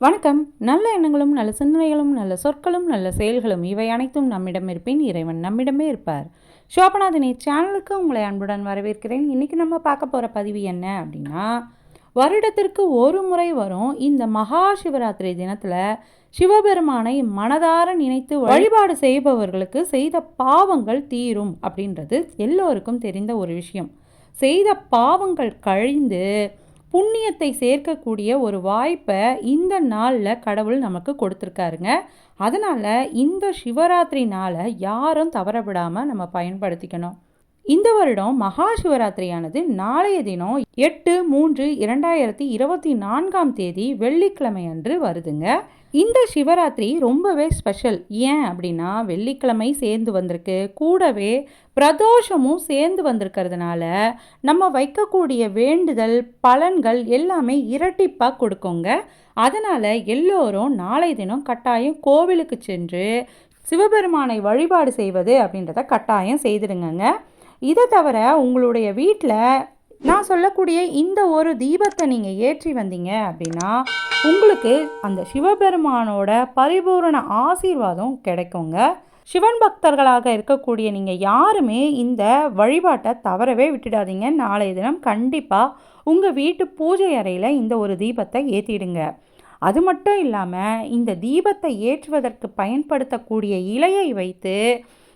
வணக்கம். நல்ல எண்ணங்களும் நல்ல சிந்தனைகளும் நல்ல சொற்களும் நல்ல செயல்களும் இவை அனைத்தும் நம்மிடம் இருப்பின் இறைவன் நம்மிடமே இருப்பார். சோபநாதனி சேனலுக்கு உங்களை அன்புடன் வரவேற்கிறேன். இன்றைக்கி நம்ம பார்க்க போகிற பதிவு என்ன அப்படின்னா வருடத்திற்கு ஒரு முறை வரும் இந்த மகா சிவராத்திரி தினத்தில் சிவபெருமானை மனதார நினைத்து வழிபாடு செய்பவர்களுக்கு செய்த பாவங்கள் தீரும் அப்படின்றது எல்லோருக்கும் தெரிந்த ஒரு விஷயம். செய்த பாவங்கள் கழிந்து புண்ணியத்தை சேர்க்கக்கூடிய ஒரு வாய்ப்பை இந்த நாளில் கடவுள் நமக்கு கொடுத்துருக்காருங்க. அதனால் இந்த சிவராத்திரி நாளை யாரும் தவற விடாமல் நம்ம பயன்படுத்திக்கணும். இந்த வருடம் மகா சிவராத்திரியானது நாளைய தினம் எட்டு மூன்று இரண்டாயிரத்தி இருபத்தி நான்காம் தேதி வெள்ளிக்கிழமை அன்று வருதுங்க. இந்த சிவராத்திரி ரொம்பவே ஸ்பெஷல். ஏன் அப்படின்னா வெள்ளிக்கிழமை சேர்ந்து வந்திருக்கு. கூடவே பிரதோஷமும் சேர்ந்து வந்திருக்கிறதுனால நம்ம வைக்கக்கூடிய வேண்டுதல் பலன்கள் எல்லாமே இரட்டிப்பாக கொடுக்குங்க. அதனால் எல்லோரும் நாளை தினம் கட்டாயம் கோவிலுக்கு சென்று சிவபெருமானை வழிபாடு செய்வது அப்படின்றத கட்டாயம் செய்திடுங்கங்க. இதை தவிர உங்களுடைய வீட்டில் நான் சொல்லக்கூடிய இந்த ஒரு தீபத்தை நீங்கள் ஏற்றி வந்தீங்க அப்படின்னா உங்களுக்கு அந்த சிவபெருமானோட பரிபூரண ஆசீர்வாதம் கிடைக்குங்க. சிவன் பக்தர்களாக இருக்கக்கூடிய நீங்கள் யாருமே இந்த வழிபாட்டை தவறவே விட்டுடாதீங்க. நாளைய தினம் கண்டிப்பாக உங்கள் வீட்டு பூஜை அறையில் இந்த ஒரு தீபத்தை ஏற்றிடுங்க அது மட்டும் இல்லாமல் இந்த தீபத்தை ஏற்றுவதற்கு பயன்படுத்தக்கூடிய இலையை வைத்து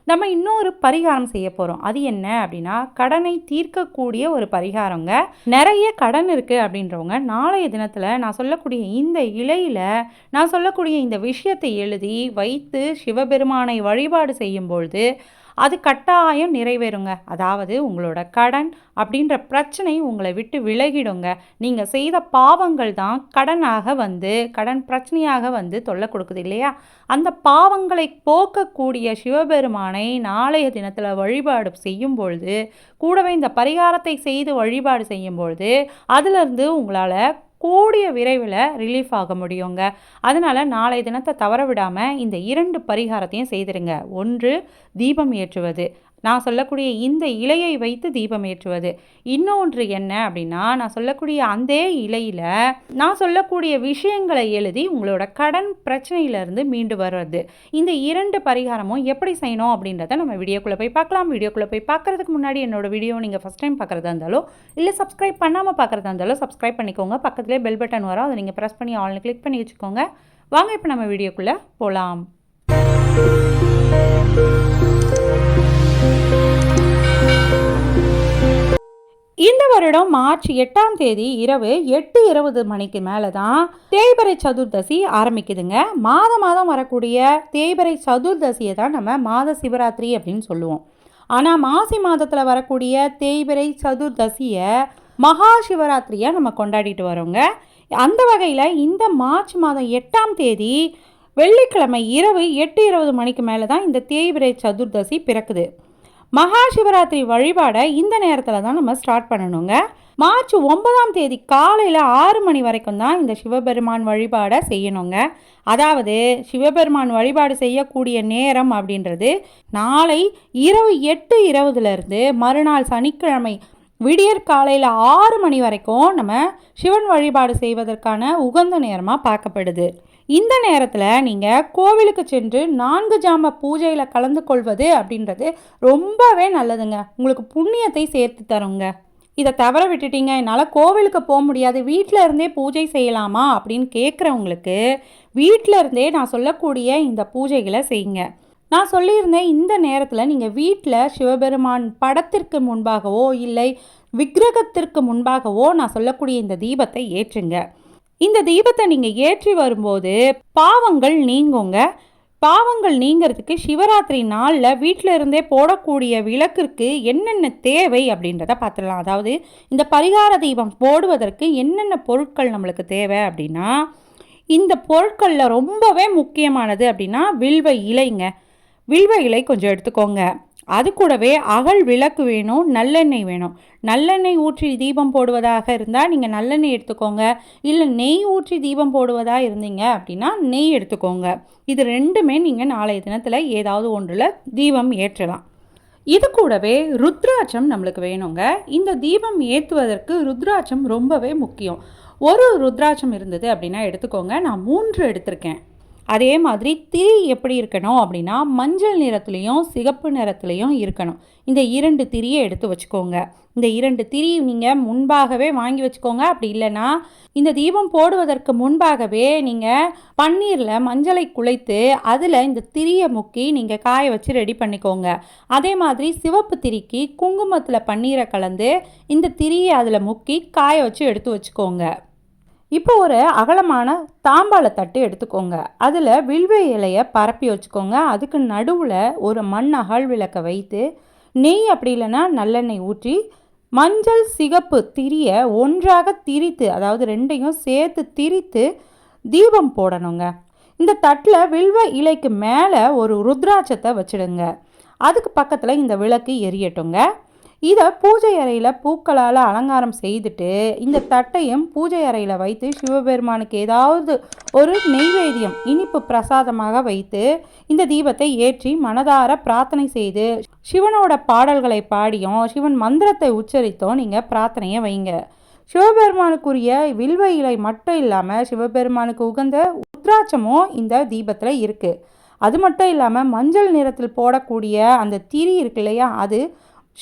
நம்ம இன்னொரு பரிகாரம் செய்ய போகிறோம் அது என்ன அப்படின்னா கடனை தீர்க்கக்கூடிய ஒரு பரிகாரங்க. நிறைய கடன் இருக்குது அப்படின்றவங்க நாளைய தினத்தில் நான் சொல்லக்கூடிய இந்த இலையில் நான் சொல்லக்கூடிய இந்த விஷயத்தை எழுதி வைத்து சிவபெருமானை வழிபாடு செய்யும் பொழுது அது கட்டாயம் நிறைவேறுங்க. அதாவது உங்களோட கடன் அப்படின்ற பிரச்சனை உங்களை விட்டு விலகிடுங்க. நீங்கள் செய்த பாவங்கள் தான் கடனாக வந்து கடன் பிரச்சனையாக வந்து தொல்லை கொடுக்குது இல்லையா? அந்த பாவங்களை போக்கக்கூடிய சிவபெருமானை நாளைய தினத்தில் வழிபாடு செய்யும் பொழுது கூடவே இந்த பரிகாரத்தை செய்து வழிபாடு செய்யும் பொழுது அதிலிருந்து உங்களால் கூடிய விரைவில் ரிலீஃப் ஆக முடியுங்க. அதனால் நாளை தினத்தை தவற விடாமல் இந்த இரண்டு பரிகாரத்தையும் செய்திருங்க. ஒன்று தீபம் ஏற்றுவது. நான் சொல்லக்கூடிய இந்த இலையை வைத்து தீபம் ஏற்றுவது. இன்னொன்று என்ன அப்படின்னா நான் சொல்லக்கூடிய அந்த இலையில் நான் சொல்லக்கூடிய விஷயங்களை எழுதி உங்களோட கடன் பிரச்சனையிலேருந்து மீண்டு வர்றது. இந்த இரண்டு பரிகாரமும் எப்படி செய்யணும் அப்படின்றத நம்ம வீடியோக்குள்ளே போய் பார்க்கலாம். வீடியோக்குள்ளே போய் பார்க்குறதுக்கு முன்னாடி என்னோட வீடியோ நீங்கள் ஃபஸ்ட் டைம் பார்க்குறதா இருந்தாலும் இல்லை சப்ஸ்கிரைப் பண்ணாமல் பார்க்குறதா இருந்தாலும் சப்ஸ்கிரைப் பண்ணிக்கோங்க. பக்கத்துலேயே பெல் பட்டன் வரும். அதை நீங்கள் ப்ரெஸ் பண்ணி ஆல்னு கிளிக் பண்ணி வச்சுக்கோங்க. வாங்க இப்போ நம்ம வீடியோக்குள்ளே போகலாம் இந்த வருடம் மார்ச் எட்டாம் தேதி இரவு எட்டு இருபது மணிக்கு மேலே தான் தேய்பரை சதுர்தசி ஆரம்பிக்குதுங்க. மாதம் மாதம் வரக்கூடிய தேய்பரை சதுர்தசியை தான் நம்ம மாத சிவராத்திரி அப்படின்னு சொல்லுவோம். ஆனால் மாசி மாதத்தில் வரக்கூடிய தேய்பிரை சதுர்தசியை மகா சிவராத்திரியாக நம்ம கொண்டாடிட்டு வரோங்க. அந்த வகையில் இந்த மார்ச் மாதம் எட்டாம் தேதி வெள்ளிக்கிழமை இரவு எட்டு இருபது மணிக்கு மேலே தான் இந்த தேய்பிரை சதுர்தசி பிறக்குது. மகா சிவராத்திரி வழிபாடை இந்த நேரத்தில் தான் நம்ம ஸ்டார்ட் பண்ணணுங்க. மார்ச் ஒன்பதாம் தேதி காலையில் ஆறு மணி வரைக்கும் தான் இந்த சிவபெருமான் வழிபாடை செய்யணுங்க. அதாவது சிவபெருமான் வழிபாடு செய்யக்கூடிய நேரம் அப்படின்றது நாளை இரவு எட்டு இருபதுலேருந்து மறுநாள் சனிக்கிழமை விடியற் காலையில் ஆறு மணி வரைக்கும் நம்ம சிவன் வழிபாடு செய்வதற்கான உகந்த நேரமாக பார்க்கப்படுது. இந்த நேரத்தில் நீங்கள் கோவிலுக்கு சென்று நான்கு ஜாம பூஜையில் கலந்து கொள்வது அப்படின்றது ரொம்பவே நல்லதுங்க. உங்களுக்கு புண்ணியத்தை சேர்த்து தருங்க. இதை தவற விட்டுட்டீங்க என்னால் கோவிலுக்கு போக முடியாது வீட்டில் இருந்தே பூஜை செய்யலாமா அப்படின்னு கேட்குறவங்களுக்கு வீட்டில் இருந்தே நான் சொல்லக்கூடிய இந்த பூஜைகளை செய்யுங்க. நான் சொல்லியிருந்தேன் இந்த நேரத்தில் நீங்கள் வீட்டில் சிவபெருமான் படத்திற்கு முன்பாகவோ இல்லை விக்கிரகத்திற்கு முன்பாகவோ நான் சொல்லக்கூடிய இந்த தீபத்தை ஏற்றுங்க. இந்த தீபத்தை நீங்கள் ஏற்றி வரும்போது பாவங்கள் நீங்குங்க. பாவங்கள் நீங்கிறதுக்கு சிவராத்திரி நாளில் வீட்டில் இருந்தே போடக்கூடிய விளக்கிற்கு என்னென்ன தேவை அப்படின்றத பார்த்துடலாம். அதாவது இந்த பரிகார தீபம் போடுவதற்கு என்னென்ன பொருட்கள் நம்மளுக்கு தேவை அப்படின்னா இந்த பொருட்களில் ரொம்பவே முக்கியமானது அப்படின்னா வில்வ இலைங்க. வில்வ இலை கொஞ்சம் எடுத்துக்கோங்க. அது கூடவே அகல் விளக்கு வேணும் நல்லெண்ணெய் வேணும். நல்லெண்ணெய் ஊற்றி தீபம் போடுவதாக இருந்தால் நீங்கள் நல்லெண்ணெய் எடுத்துக்கோங்க. இல்லை நெய் ஊற்றி தீபம் போடுவதாக இருந்தீங்க அப்படின்னா நெய் எடுத்துக்கோங்க. இது ரெண்டுமே நீங்கள் நாளைய தினத்தில் ஏதாவது ஒன்றில் தீபம் ஏற்றலாம். இது கூடவே ருத்ராட்சம் நம்மளுக்கு வேணுங்க. இந்த தீபம் ஏற்றுவதற்கு ருத்ராட்சம் ரொம்பவே முக்கியம். ஒரு ருத்ராட்சம் இருந்தது அப்படின்னா எடுத்துக்கோங்க. நான் மூன்று எடுத்திருக்கேன். அதே மாதிரி திரி எப்படி இருக்கணும் அப்படின்னா மஞ்சள் நிறத்துலேயும் சிகப்பு நிறத்துலேயும் இருக்கணும். இந்த இரண்டு திரியை எடுத்து வச்சுக்கோங்க. இந்த இரண்டு திரி நீங்கள் முன்பாகவே வாங்கி வச்சுக்கோங்க. அப்படி இல்லைன்னா இந்த தீபம் போடுவதற்கு முன்பாகவே நீங்கள் பன்னீரில் மஞ்சளை குழைத்து அதில் இந்த திரியை முக்கி நீங்கள் காய வச்சு ரெடி பண்ணிக்கோங்க. அதே மாதிரி சிவப்பு திரிக்கு குங்குமத்தில் பன்னீரை கலந்து இந்த திரியை அதில் முக்கி காய வச்சு எடுத்து வச்சுக்கோங்க. இப்போ ஒரு அகலமான தாம்பாள தட்டு எடுத்துக்கோங்க. அதில் வில்வ இலையை பரப்பி வச்சுக்கோங்க. அதுக்கு நடுவில் ஒரு மண் அகல் விளக்கை வைத்து நெய் அப்படி இல்லைன்னா நல்லெண்ணெய் ஊற்றி மஞ்சள் சிகப்பு திரியை ஒன்றாக திரித்து அதாவது ரெண்டையும் சேர்த்து திரித்து தீபம் போடணுங்க. இந்த தட்டில் வில்வ இலைக்கு மேலே ஒரு ருத்ராட்சத்தை வச்சுடுங்க. அதுக்கு பக்கத்தில் இந்த விளக்கு எரியட்டுங்க. இதை பூஜை அறையில் பூக்களால் அலங்காரம் செய்துட்டு இந்த தட்டையும் பூஜை அறையில் வைத்து சிவபெருமானுக்கு ஏதாவது ஒரு நெய்வேதியம் இனிப்பு பிரசாதமாக வைத்து இந்த தீபத்தை ஏற்றி மனதார பிரார்த்தனை செய்து சிவனோட பாடல்களை பாடியும் சிவன் மந்திரத்தை உச்சரித்தோம் நீங்கள் பிரார்த்தனையை வைங்க. சிவபெருமானுக்குரிய வில்வ இலை மட்டும் இல்லாமல் சிவபெருமானுக்கு உகந்த உத்ராட்சமும் இந்த தீபத்தில் இருக்குது அது மட்டும் இல்லாமல் மஞ்சள் நிறத்தில் போடக்கூடிய அந்த திரி இருக்கு இல்லையா அது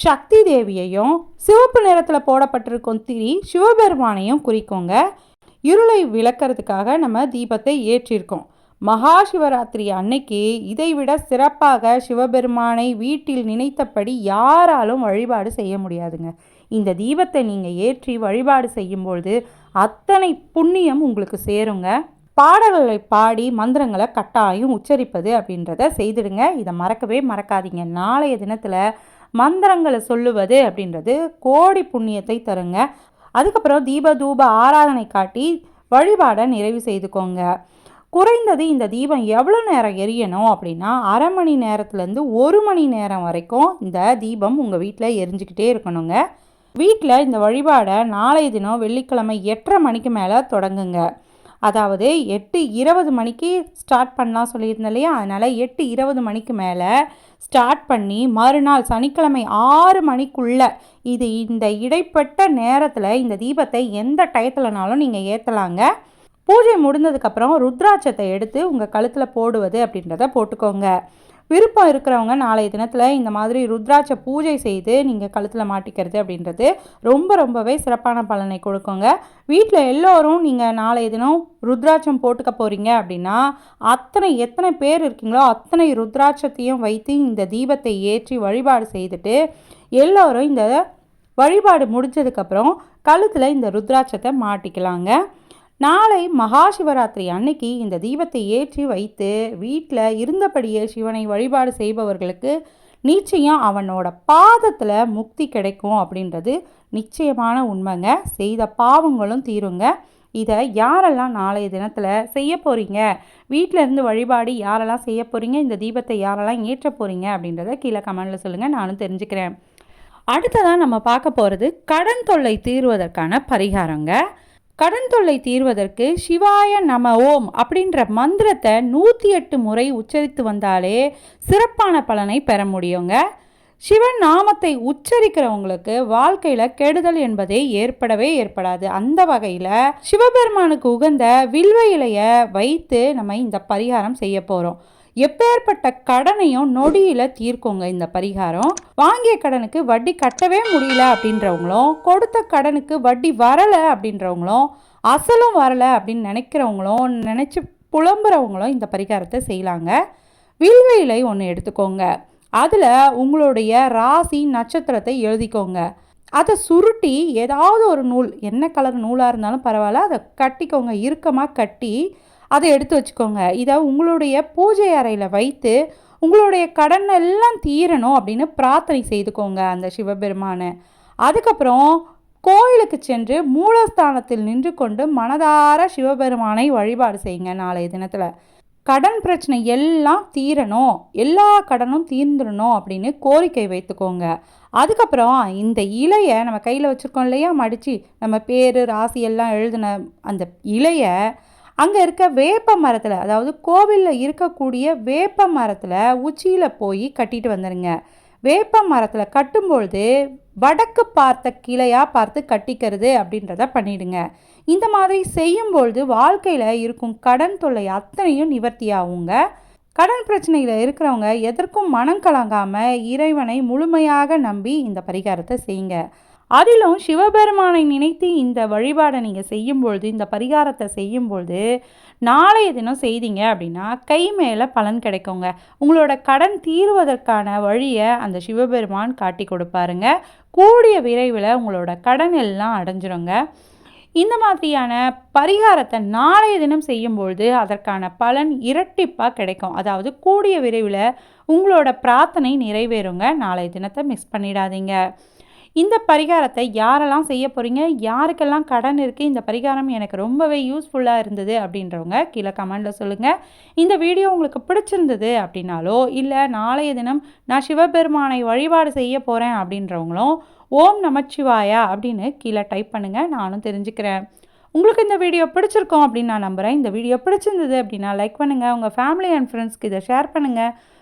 சக்தி தேவியையும் சிவப்பு நிறத்தில் போடப்பட்டிருக்கும் திரி சிவபெருமானையும் குறிக்கோங்க. இருளை விளக்கிறதுக்காக நம்ம தீபத்தை ஏற்றிருக்கோம். மகா சிவராத்திரி அன்னைக்கு இதைவிட சிறப்பாக சிவபெருமானை வீட்டில் நினைத்தபடி யாராலும் வழிபாடு செய்ய முடியாதுங்க. இந்த தீபத்தை நீங்கள் ஏற்றி வழிபாடு செய்யும்பொழுது அத்தனை புண்ணியம் உங்களுக்கு சேருங்க. பாடல்களை பாடி மந்திரங்களை கட்டாயம் உச்சரிப்பது அப்படின்றத செய்திடுங்க. இதை மறக்கவே மறக்காதீங்க. நாளைய தினத்தில் மந்திரங்களை சொல்லுவது அப்படின்றது கோடி புண்ணியத்தை தருங்க. அதுக்கப்புறம் தீப தூப ஆராதனை காட்டி வழிபாடை நிறைவு செய்துக்கோங்க. குறைந்தது இந்த தீபம் எவ்வளோ நேரம் எரியணும் அப்படின்னா அரை மணி நேரத்துலேருந்து ஒரு மணி நேரம் வரைக்கும் இந்த தீபம் உங்கள் வீட்டில் எரிஞ்சுக்கிட்டே இருக்கணுங்க. வீட்டில் இந்த வழிபாடை நாளைய தினம் வெள்ளிக்கிழமை எட்டரை மணிக்கு மேலே தொடங்குங்க. அதாவது எட்டு இருபது மணிக்கு ஸ்டார்ட் பண்ணலாம் சொல்லியிருந்தேன் இல்லையா? அதனால் எட்டு இருபது மணிக்கு மேலே ஸ்டார்ட் பண்ணி மறுநாள் சனிக்கிழமை ஆறு மணிக்குள்ளே இது இந்த இடைப்பட்ட நேரத்தில் இந்த தீபத்தை எந்த டயத்துலனாலும் நீங்கள் ஏற்றலாங்க பூஜை முடிந்ததுக்கப்புறம் ருத்ராட்சத்தை எடுத்து உங்கள் கழுத்தில் போடுவது அப்படின்றத போட்டுக்கோங்க. விருப்பம் இருக்கிறவங்க நாளைய தினத்தில் இந்த மாதிரி ருத்ராட்ச பூஜை செய்து நீங்கள் கழுத்தில் மாட்டிக்கிறது அப்படின்றது ரொம்ப ரொம்பவே சிறப்பான பலனை கொடுக்குங்க. வீட்டில் எல்லோரும் நீங்கள் நாளைய தினம் ருத்ராட்சம் போட்டுக்க போகிறீங்க அப்படின்னா அத்தனை எத்தனை பேர் இருக்கீங்களோ அத்தனை ருத்ராட்சத்தையும் வைத்து இந்த தீபத்தை ஏற்றி வழிபாடு செய்துட்டு எல்லோரும் இந்த வழிபாடு முடிஞ்சதுக்கப்புறம் கழுத்தில் இந்த ருத்ராட்சத்தை மாட்டிக்கலாங்க. நாளை மகா சிவராத்திரி அன்னைக்கு இந்த தீபத்தை ஏற்றி வைத்து வீட்டில் இருந்தபடியே சிவனை வழிபாடு செய்பவர்களுக்கு நிச்சயம் அவனோட பாதத்தில் முக்தி கிடைக்கும் அப்படின்றது நிச்சயமான உண்மைங்க. செய்த பாவங்களும் தீருங்க. இதை யாரெல்லாம் நாளைய தினத்தில் செய்ய போகிறீங்க வீட்டில் இருந்து வழிபாடு யாரெல்லாம் செய்ய போகிறீங்க இந்த தீபத்தை யாரெல்லாம் ஏற்ற போகிறீங்க அப்படின்றத கீழே கமெண்டில் சொல்லுங்கள் நானும் தெரிஞ்சுக்கிறேன். அடுத்ததாக நம்ம பார்க்க போகிறது கடன் தொல்லை தீர்வதற்கான பரிகாரங்க. கடன் தொல்லை தீர்வதற்கு சிவாய நம ஓம் அப்படின்ற மந்திரத்தை நூற்றி எட்டு முறை உச்சரித்து வந்தாலே சிறப்பான பலனை பெற முடியுங்க. சிவன் நாமத்தை உச்சரிக்கிறவங்களுக்கு வாழ்க்கையில் கெடுதல் என்பதே ஏற்படவே ஏற்படாது. அந்த வகையில் சிவபெருமானுக்கு உகந்த வில்வ இலையை வைத்து நம்ம இந்த பரிகாரம் செய்ய போகிறோம் எப்பேற்பட்ட கடனையும் நொடியில் தீர்க்குங்க இந்த பரிகாரம். வாங்கிய கடனுக்கு வட்டி கட்டவே முடியல அப்படின்றவங்களும் கொடுத்த கடனுக்கு வட்டி வரலை அப்படின்றவங்களும் அசலும் வரலை அப்படின்னு நினைக்கிறவங்களும் நினச்சி புலம்புறவங்களும் இந்த பரிகாரத்தை செய்யலாங்க. வில்வ இலை ஒன்று எடுத்துக்கோங்க. அதில் உங்களுடைய ராசி நட்சத்திரத்தை எழுதிக்கோங்க. அதை சுருட்டி ஏதாவது ஒரு நூல் என்ன கலர் நூலாக இருந்தாலும் பரவாயில்ல அதை கட்டிக்கோங்க. இறுக்கமாக கட்டி அதை எடுத்து வச்சுக்கோங்க. இதை உங்களுடைய பூஜை அறையில் வைத்து உங்களுடைய கடன் எல்லாம் தீரணும் அப்படின்னு பிரார்த்தனை செய்துக்கோங்க அந்த சிவபெருமானை. அதுக்கப்புறம் கோயிலுக்கு சென்று மூலஸ்தானத்தில் நின்று கொண்டு மனதார சிவபெருமானை வழிபாடு செய்யுங்க நாளைய தினத்தில். கடன் பிரச்சனை எல்லாம் தீரணும். எல்லா கடனும் தீர்ந்துடணும் அப்படின்னு கோரிக்கை வைத்துக்கோங்க. அதுக்கப்புறம் இந்த இலையை நம்ம கையில் வச்சுருக்கோம் இல்லையா? மடித்து நம்ம பேர் ராசி எல்லாம் எழுதின அந்த இலையை அங்கே இருக்க வேப்ப மரத்தில் அதாவது கோவிலில் இருக்கக்கூடிய வேப்ப மரத்தில் உச்சியில் போய் கட்டிட்டு வந்துடுங்க வேப்ப மரத்தில் கட்டும்பொழுது வடக்கு பார்த்த கிளையாக பார்த்து கட்டிக்கிறது அப்படின்றத பண்ணிடுங்க. இந்த மாதிரி செய்யும்பொழுது வாழ்க்கையில் இருக்கும் கடன் தொல்லை அத்தனையும் நிவர்த்தி ஆகுங்க. கடன் பிரச்சனையில் இருக்கிறவங்க எதற்கும் மனம் கலங்காமல் இறைவனை முழுமையாக நம்பி இந்த பரிகாரத்தை செய்யுங்க. அதிலும் சிவபெருமானை நினைத்து இந்த வழிபாடை நீங்கள் செய்யும்பொழுது இந்த பரிகாரத்தை செய்யும்பொழுது நாளைய தினம் செய்தீங்க அப்படின்னா கை மேலே பலன் கிடைக்குங்க. உங்களோட கடன் தீர்வதற்கான வழியை அந்த சிவபெருமான் காட்டி கொடுப்பாருங்க. கூடிய விரைவில் உங்களோட கடன் எல்லாம் அடைஞ்சிருங்க. இந்த மாதிரியான பரிகாரத்தை நாளைய தினம் செய்யும்பொழுது அதற்கான பலன் இரட்டிப்பாக கிடைக்கும். அதாவது கூடிய விரைவில் உங்களோட பிரார்த்தனை நிறைவேறுங்க. நாளைய தினத்தை மிஸ் பண்ணிடாதீங்க. இந்த பரிகாரத்தை யாரெல்லாம் செய்ய போகிறீங்க யாருக்கெல்லாம் கடன் இருக்குது இந்த பரிகாரம் எனக்கு ரொம்பவே யூஸ்ஃபுல்லாக இருந்தது அப்படின்றவங்க கீழே கமெண்டில் சொல்லுங்கள் இந்த வீடியோ உங்களுக்கு பிடிச்சிருந்தது அப்படின்னாலோ இல்லை நாளைய தினம் நான் சிவபெருமானை வழிபாடு செய்ய போகிறேன் அப்படின்றவங்களும் ஓம் நமச்சிவாயா அப்படின்னு கீழே டைப் பண்ணுங்கள் நானும் தெரிஞ்சுக்கிறேன். உங்களுக்கு இந்த வீடியோ பிடிச்சிருக்கோம் அப்படின்னு நான் நம்புகிறேன் இந்த வீடியோ பிடிச்சிருந்தது அப்படின்னா லைக் பண்ணுங்கள் உங்கள் ஃபேமிலி அண்ட் ஃப்ரெண்ட்ஸ்க்கு இதை ஷேர் பண்ணுங்கள்